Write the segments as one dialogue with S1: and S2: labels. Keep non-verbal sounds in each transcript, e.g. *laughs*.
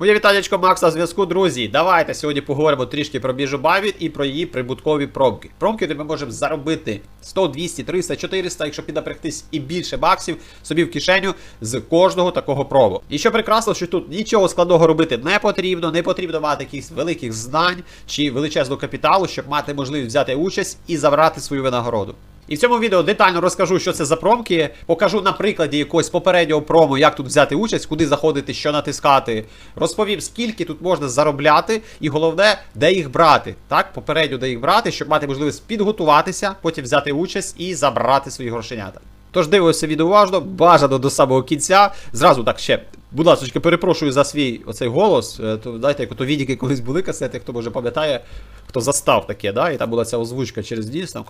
S1: Моє вітанечко Макс на зв'язку, друзі. Давайте сьогодні поговоримо трішки про біржу Bybit і про її прибуткові промки. Промки, де ми можемо заробити 100, 200, 300, 400, якщо піднапрягтись і більше баксів собі в кишеню з кожного такого пробу. І що прекрасно, що тут нічого складного робити не потрібно, не потрібно мати якихось великих знань чи величезного капіталу, щоб мати можливість взяти участь і забрати свою винагороду. І в цьому відео детально розкажу, що це за промки. Покажу на прикладі якогось попереднього промо, як тут взяти участь, куди заходити, що натискати. Розповім, скільки тут можна заробляти, і головне, де їх брати. Так, попередньо де їх брати, щоб мати можливість підготуватися, потім взяти участь і забрати свої грошенята. Тож дивилося відео уважно, бажано до самого кінця. Зразу так ще. Будь ласка, перепрошую за свій оцей голос. Е, То знаєте, як ото відіки колись були касети, хто може пам'ятає, хто застав таке, да? І там була ця озвучка через дійс, там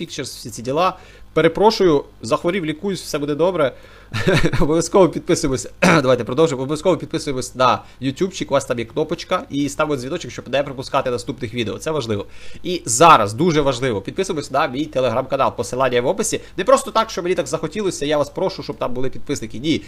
S1: Pictures, всі ці діла. Перепрошую, захворів, лікуюсь, все буде добре. *laughs* Обов'язково підписуємось. *clears throat* Давайте продовжимо. Обов'язково підписуємось на YouTubeчик, у вас там є кнопочка, і ставимо дзвіночок, щоб не пропускати наступних відео. Це важливо. І зараз дуже важливо. Підписуємось на мій телеграм-канал. Посилання в описі. Не просто так, що мені так захотілося. Я вас прошу, щоб там були підписники. Ні.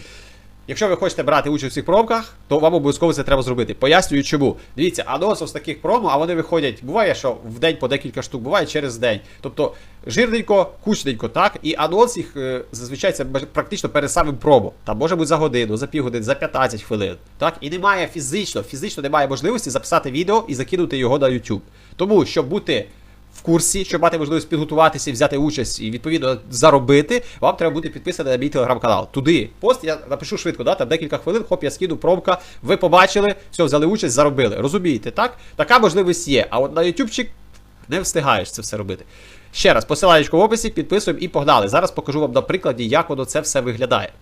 S1: Якщо ви хочете брати участь у цих промках, то вам обов'язково це треба зробити. Пояснюю чому. Дивіться, анонсів з таких промо, а вони виходять. Буває, що в день по декілька штук, буває через день. Тобто жирненько, кучненько, так? І анонс їх е, зазвичай це практично перед самим промо. Там може бути за годину, за півгодини, за 15 хвилин. Так? І немає фізично, фізично немає можливості записати відео і закинути його на YouTube. Тому, щоб бути в курсі, щоб мати можливість підготуватися взяти участь і відповідно заробити, вам треба бути підписаний на мій телеграм-канал. Туди пост я напишу швидко, да, там декілька хвилин, хоп, я скину, промка, ви побачили, все, взяли участь, заробили. Розумієте, так? Така можливість є. А от на ютубчик не встигаєш це все робити. Ще раз, посилання в описі, підписуємо і погнали. Зараз покажу вам на прикладі, як воно це все виглядає.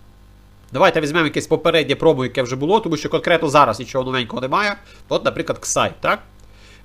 S1: Давайте візьмемо якесь попереднє промо, яке вже було, тому що конкретно зараз нічого новенького немає. От, наприклад, Ксай, так?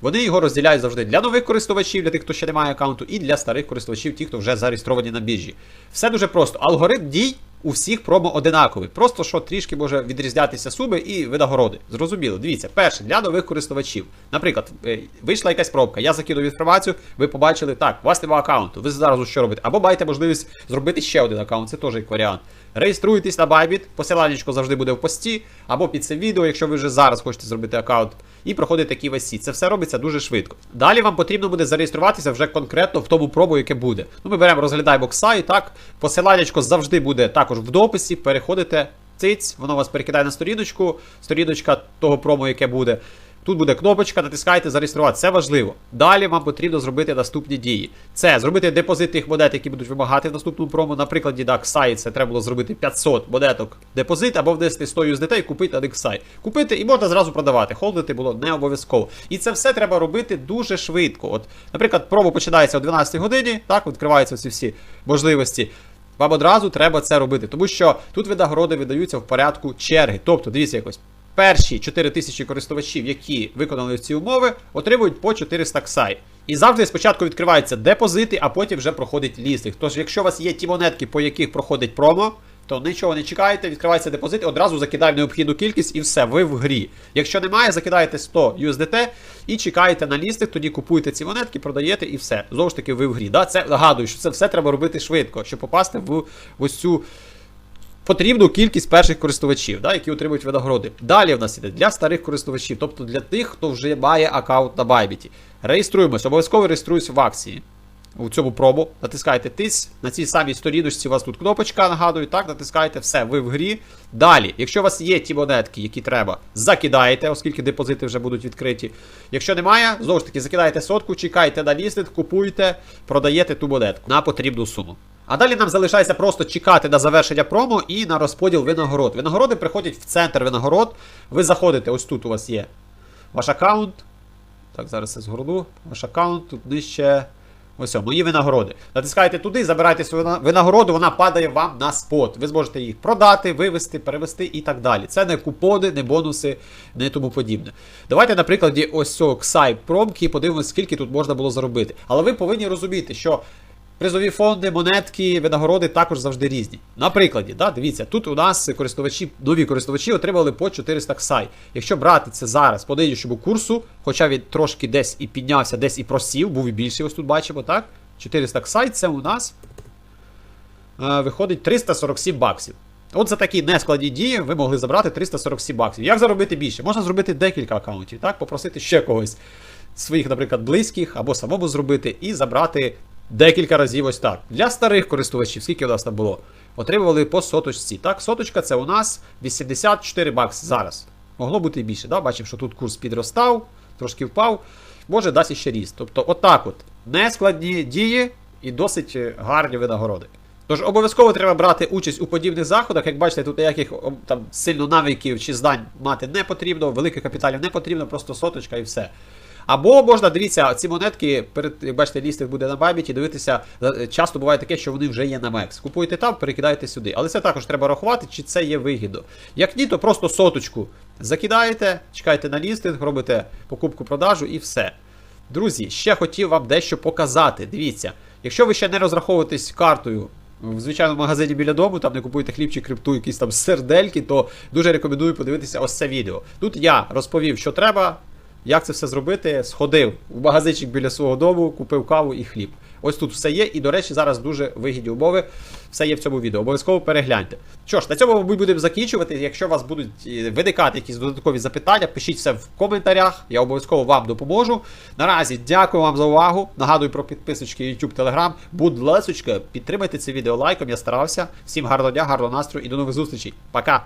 S1: Вони його розділяють завжди для нових користувачів, для тих, хто ще не має аккаунту, і для старих користувачів, ті, хто вже зареєстровані на біржі. Все дуже просто. Алгоритм дій у всіх промо одинаковий. Просто що трішки може відрізнятися суми і винагороди. Зрозуміло. Дивіться, перше, для нових користувачів. Наприклад, е, вийшла якась пробка, я закинув інформацію, ви побачили, так, у вас немає аккаунту, ви зараз що робите? Або маєте можливість зробити ще один аккаунт, це теж як варіант. Реєструйтесь на Bybit, посиланнячко завжди буде в пості, або під цим відео, якщо ви вже зараз хочете зробити аккаунт, і проходите весі. Це все робиться дуже швидко. Далі вам потрібно буде зареєструватися вже конкретно в тому пробу, яке буде. Ну, ми беремо, розглядаємо сайт, так. Посиланнячко завжди буде також в дописі. Переходите, циць, воно вас перекидає на сторіночку, сторіночка того промо, яке буде. Тут буде кнопочка, натискайте зареєструвати. Це важливо. Далі вам потрібно зробити наступні дії. Це зробити депозит тих монет, які будуть вимагати в наступному промо. Наприклад, сайт це треба було зробити 500 монеток депозит або внести 100 USDT і купити на сайт. Купити і можна зразу продавати. Холдити було не обов'язково. І це все треба робити дуже швидко. От, наприклад, промо починається о 12 годині, так, відкриваються ці всі можливості. Вам одразу треба це робити, тому що тут винагороди видаються в порядку черги. Тобто, дивіться якось. Перші 4 тисячі користувачів, які виконали ці умови, отримують по 400 ксай. І завжди спочатку відкриваються депозити, а потім вже проходить лістинг. Тож, якщо у вас є ті монетки, по яких проходить промо, то нічого не чекаєте, відкривається депозит, одразу закидаємо необхідну кількість і все, ви в грі. Якщо немає, закидаєте 100 USDT і чекаєте на лістинг, тоді купуєте ці монетки, продаєте і все. Знову ж таки, ви в грі. Да? Це нагадую, що це все треба робити швидко, щоб попасти в ось цю потрібну кількість перших користувачів, да, які отримують винагороди. Далі в нас іде для старих користувачів, тобто для тих, хто вже має аккаунт на Bybit. Реєструємось, обов'язково реєструюсь в акції. У цьому пробу натискаєте тись. На цій самій сторіночці у вас тут кнопочка, нагадую, так, натискаєте, все, ви в грі. Далі, якщо у вас є ті монетки, які треба, закидаєте, оскільки депозити вже будуть відкриті. Якщо немає, знову ж таки, закидаєте сотку, чекайте на лістинг, купуйте, продаєте ту монетку на потрібну суму. А далі нам залишається просто чекати на завершення промо і на розподіл винагород. Винагороди приходять в центр винагород. Ви заходите, ось тут у вас є ваш аккаунт. Так, зараз я згорну. Ваш аккаунт, тут нижче. Ось мої винагороди. Натискаєте туди, забираєте свою винагороду, вона падає вам на спот. Ви зможете їх продати, вивести, перевести і так далі. Це не купони, не бонуси, не тому подібне. Давайте на прикладі ось цього Xai промки подивимося, скільки тут можна було заробити. Але ви повинні розуміти, що Призові фонди, монетки, винагороди також завжди різні. На прикладі, да, дивіться, тут у нас користувачі, нові користувачі отримали по 400 ксай. Якщо брати це зараз по нинішньому курсу, хоча він трошки десь і піднявся, десь і просів, був і більший, ось тут бачимо, так? 400 ксай це у нас е, виходить 347 баксів. От за такі нескладні дії ви могли забрати 347 баксів. Як заробити більше? Можна зробити декілька аккаунтів, так? Попросити ще когось своїх, наприклад, близьких або самому зробити і забрати декілька разів ось так. Для старих користувачів, скільки у нас там було, отримували по соточці. Так, соточка це у нас 84 бакси зараз. Могло бути і більше. Да? Бачимо, що тут курс підростав, трошки впав. Може, дасть іще ріст. Тобто, отак от. Нескладні дії і досить е, гарні винагороди. Тож обов'язково треба брати участь у подібних заходах. Як бачите, тут ніяких там сильно навиків чи знань мати не потрібно, великих капіталів не потрібно, просто соточка і все. Або можна, дивіться, ці монетки, перед, як бачите, лістинг буде на Бабіті, дивитися, е, часто буває таке, що вони вже є на Мекс. Купуєте там, перекидаєте сюди. Але це також треба рахувати, чи це є вигідно. Як ні, то просто соточку закидаєте, чекаєте на лістинг, робите покупку-продажу і все. Друзі, ще хотів вам дещо показати. Дивіться, якщо ви ще не розраховуєтесь картою в звичайному магазині біля дому, там не купуєте хлібчик, крипту, якісь там сердельки, то дуже рекомендую подивитися ось це відео. Тут я розповів, що треба, як це все зробити. Сходив в магазинчик біля свого дому, купив каву і хліб. Ось тут все є, і, до речі, зараз дуже вигідні умови. Все є в цьому відео. Обов'язково перегляньте. Що ж, на цьому, мабуть, будемо закінчувати. Якщо у вас будуть е, виникати якісь додаткові запитання, пишіть все в коментарях. Я обов'язково вам допоможу. Наразі дякую вам за увагу. Нагадую про підписочки YouTube, Telegram. Будь ласочка, підтримайте це відео лайком. Я старався. Всім гарного дня, гарного настрою і до нових зустрічей. Пока!